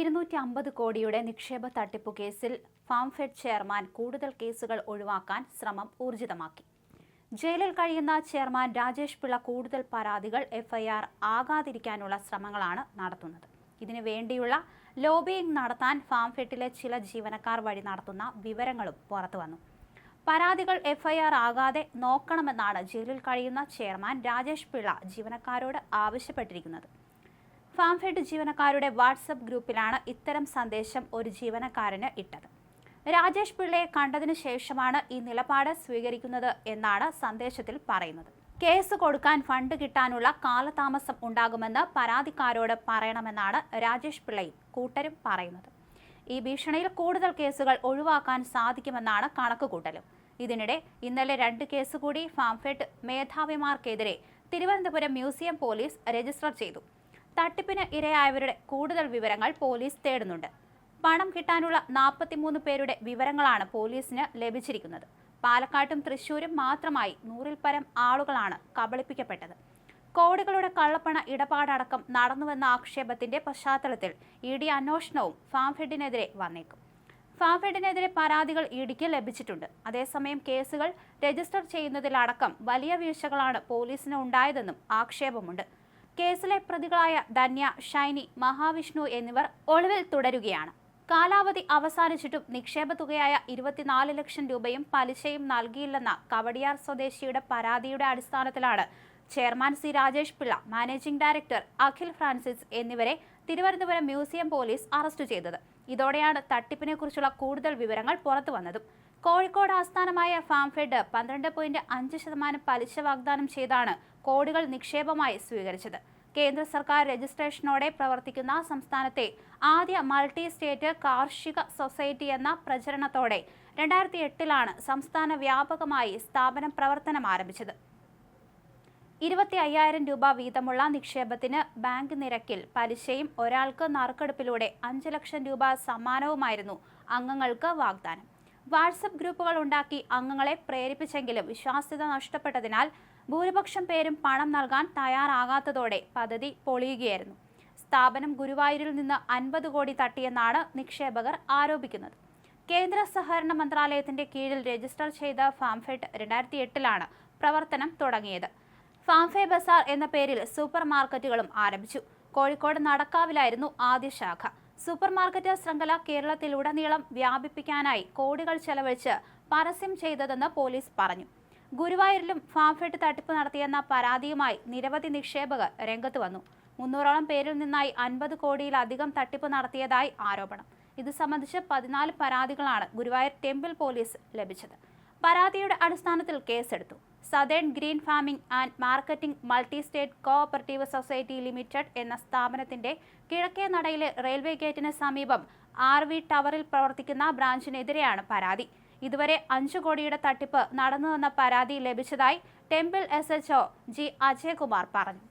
ഇരുന്നൂറ്റി അമ്പത് കോടിയുടെ നിക്ഷേപ തട്ടിപ്പ് കേസിൽ ഫാംഫെഡ് ചെയർമാൻ കൂടുതൽ കേസുകൾ ഒഴിവാക്കാൻ ശ്രമം ഊർജിതമാക്കി. ജയിലിൽ കഴിയുന്ന ചെയർമാൻ രാജേഷ് പിള്ള കൂടുതൽ പരാതികൾ എഫ്ഐആർ ആകാതിരിക്കാനുള്ള ശ്രമങ്ങളാണ് നടത്തുന്നത്. ഇതിനു വേണ്ടിയുള്ള ലോബിയിങ് നടത്താൻ ഫാംഫെഡിലെ ചില ജീവനക്കാർ വഴി നടത്തുന്ന വിവരങ്ങളും പുറത്തു വന്നു. പരാതികൾ എഫ്ഐആർ ആകാതെ നോക്കണമെന്നാണ് ജയിലിൽ കഴിയുന്ന ചെയർമാൻ രാജേഷ് പിള്ള ജീവനക്കാരോട് ആവശ്യപ്പെട്ടിരിക്കുന്നത്. ഫാംഫെഡ് ജീവനക്കാരുടെ വാട്സപ്പ് ഗ്രൂപ്പിലാണ് ഇത്തരം സന്ദേശം ഒരു ജീവനക്കാരന് ഇട്ടത്. രാജേഷ് പിള്ളയെ കണ്ടതിനു ശേഷമാണ് ഈ നിലപാട് സ്വീകരിക്കുന്നത് എന്നാണ് സന്ദേശത്തിൽ പറയുന്നത്. കേസ് കൊടുക്കാൻ ഫണ്ട് കിട്ടാനുള്ള കാലതാമസം ഉണ്ടാകുമെന്ന് പരാതിക്കാരോട് പറയണമെന്നാണ് രാജേഷ് പിള്ളയും കൂട്ടരും പറയുന്നത്. ഈ ഭീഷണിയിൽ കൂടുതൽ കേസുകൾ ഒഴിവാക്കാൻ സാധിക്കുമെന്നാണ് കണക്കുകൂട്ടലും. ഇതിനിടെ ഇന്നലെ രണ്ട് കേസ് കൂടി ഫാംഫെഡ് മേധാവിമാർക്കെതിരെ തിരുവനന്തപുരം മ്യൂസിയം പോലീസ് രജിസ്റ്റർ ചെയ്തു. തട്ടിപ്പിന് ഇരയായവരുടെ കൂടുതൽ വിവരങ്ങൾ പോലീസ് തേടുന്നുണ്ട്. പണം കിട്ടാനുള്ള നാൽപ്പത്തിമൂന്ന് പേരുടെ വിവരങ്ങളാണ് പോലീസിന് ലഭിച്ചിരിക്കുന്നത്. പാലക്കാട്ടും തൃശൂരും മാത്രമായി നൂറിൽ പരം ആളുകളാണ് കബളിപ്പിക്കപ്പെട്ടത്. കോടികളുടെ കള്ളപ്പണ ഇടപാടടക്കം നടന്നുവെന്ന ആക്ഷേപത്തിന്റെ പശ്ചാത്തലത്തിൽ ഇ ഡി അന്വേഷണവും ഫാംഫെഡിനെതിരെ വന്നേക്കും. ഫാംഫെഡിനെതിരെ പരാതികൾ ഇ ഡിക്ക് ലഭിച്ചിട്ടുണ്ട്. അതേസമയം കേസുകൾ രജിസ്റ്റർ ചെയ്യുന്നതിലടക്കം വലിയ വീഴ്ചകളാണ് പോലീസിന് ഉണ്ടായതെന്നും ആക്ഷേപമുണ്ട്. കേസിലെ പ്രതികളായ ധന്യ ഷൈനി മഹാവിഷ്ണു എന്നിവർ ഒളിവിൽ തുടരുകയാണ്. കാലാവധി അവസാനിച്ചിട്ടും നിക്ഷേപ തുകയായ ഇരുപത്തിനാല് ലക്ഷം രൂപയും പലിശയും നൽകിയില്ലെന്ന കവടിയാർ സ്വദേശിയുടെ പരാതിയുടെ അടിസ്ഥാനത്തിലാണ് chairman C Rajesh Pillai managing director Akhil Francis എന്നിവരെ തിരുവനന്തപുരം മ്യൂസിയം പോലീസ് അറസ്റ്റ് ചെയ്തത്. ഇതോടെയാണ് തട്ടിപ്പിനെക്കുറിച്ചുള്ള കൂടുതൽ വിവരങ്ങൾ പുറത്തു പുറത്തുവന്നതും. കോഴിക്കോട് ആസ്ഥാനമായ ഫാംഫെഡ് പന്ത്രണ്ട് പോയിന്റ് അഞ്ച് ശതമാനം പലിശ വാഗ്ദാനം ചെയ്താണ് കോടികൾ നിക്ഷേപമായി സ്വീകരിച്ചത്. കേന്ദ്ര സർക്കാർ രജിസ്ട്രേഷനോടെ പ്രവർത്തിക്കുന്ന സംസ്ഥാനത്തെ ആദ്യ മൾട്ടി സ്റ്റേറ്റ് കാർഷിക സൊസൈറ്റി എന്ന പ്രചരണത്തോടെ രണ്ടായിരത്തി എട്ടിലാണ് സംസ്ഥാന വ്യാപകമായി സ്ഥാപനം പ്രവർത്തനം ആരംഭിച്ചത്. ഇരുപത്തി അയ്യായിരം രൂപ വീതമുള്ള നിക്ഷേപത്തിന് ബാങ്ക് നിരക്കിൽ പലിശയും ഒരാൾക്ക് നറുക്കെടുപ്പിലൂടെ അഞ്ച് ലക്ഷം രൂപ സമ്മാനവുമായിരുന്നു അംഗങ്ങൾക്ക് വാഗ്ദാനം. വാട്സപ്പ് ഗ്രൂപ്പുകൾ ഉണ്ടാക്കി അംഗങ്ങളെ പ്രേരിപ്പിച്ചെങ്കിലും വിശ്വാസ്യത നഷ്ടപ്പെട്ടതിനാൽ ഭൂരിപക്ഷം പേരും പണം നൽകാൻ തയ്യാറാകാത്തതോടെ പദ്ധതി പൊളിയുകയായിരുന്നു. സ്ഥാപനം ഗുരുവായൂരിൽ നിന്ന് അൻപത് കോടി തട്ടിയെന്നാണ് നിക്ഷേപകർ ആരോപിക്കുന്നത്. കേന്ദ്ര സഹകരണ മന്ത്രാലയത്തിന്റെ കീഴിൽ രജിസ്റ്റർ ചെയ്ത ഫാംഫെഡ് രണ്ടായിരത്തി എട്ടിലാണ് പ്രവർത്തനം തുടങ്ങിയത്. ഫാംഫെ ബസാർ എന്ന പേരിൽ സൂപ്പർ മാർക്കറ്റുകളും ആരംഭിച്ചു. കോഴിക്കോട് നടക്കാവിലായിരുന്നു ആദ്യ ശാഖ. സൂപ്പർ മാർക്കറ്റ് ശൃംഖല കേരളത്തിലുടനീളം വ്യാപിപ്പിക്കാനായി കോടികൾ ചെലവഴിച്ച് പരസ്യം ചെയ്തതെന്ന് പോലീസ് പറഞ്ഞു. ഗുരുവായൂരിലും ഫാംഫെഡ് തട്ടിപ്പ് നടത്തിയെന്ന പരാതിയുമായി നിരവധി നിക്ഷേപകർ രംഗത്ത് വന്നു. മുന്നൂറോളം പേരിൽ നിന്നായി അൻപത് കോടിയിലധികം തട്ടിപ്പ് നടത്തിയതായി ആരോപണം. ഇത് സംബന്ധിച്ച് പതിനാല് പരാതികളാണ് ഗുരുവായൂർ ടെമ്പിൾ പോലീസ് ലഭിച്ചത്. പരാതിയുടെ അടിസ്ഥാനത്തിൽ കേസെടുത്തു. Southern green farming and marketing multi state cooperative society limited എന്ന സ്ഥാപനത്തിന്റെ കിഴക്കേ നടയിലെ റെയിൽവേ ഗേറ്റിന് സമീപം ആർ വി ടവറിൽ പ്രവർത്തിക്കുന്ന ബ്രാഞ്ചിനെതിരെയാണ് പരാതി. ഇതുവരെ അഞ്ചു കോടിയുടെ തട്ടിപ്പ് നടന്നുവെന്ന പരാതി ലഭിച്ചതായി temple S HO G Ajayakumar പറഞ്ഞു.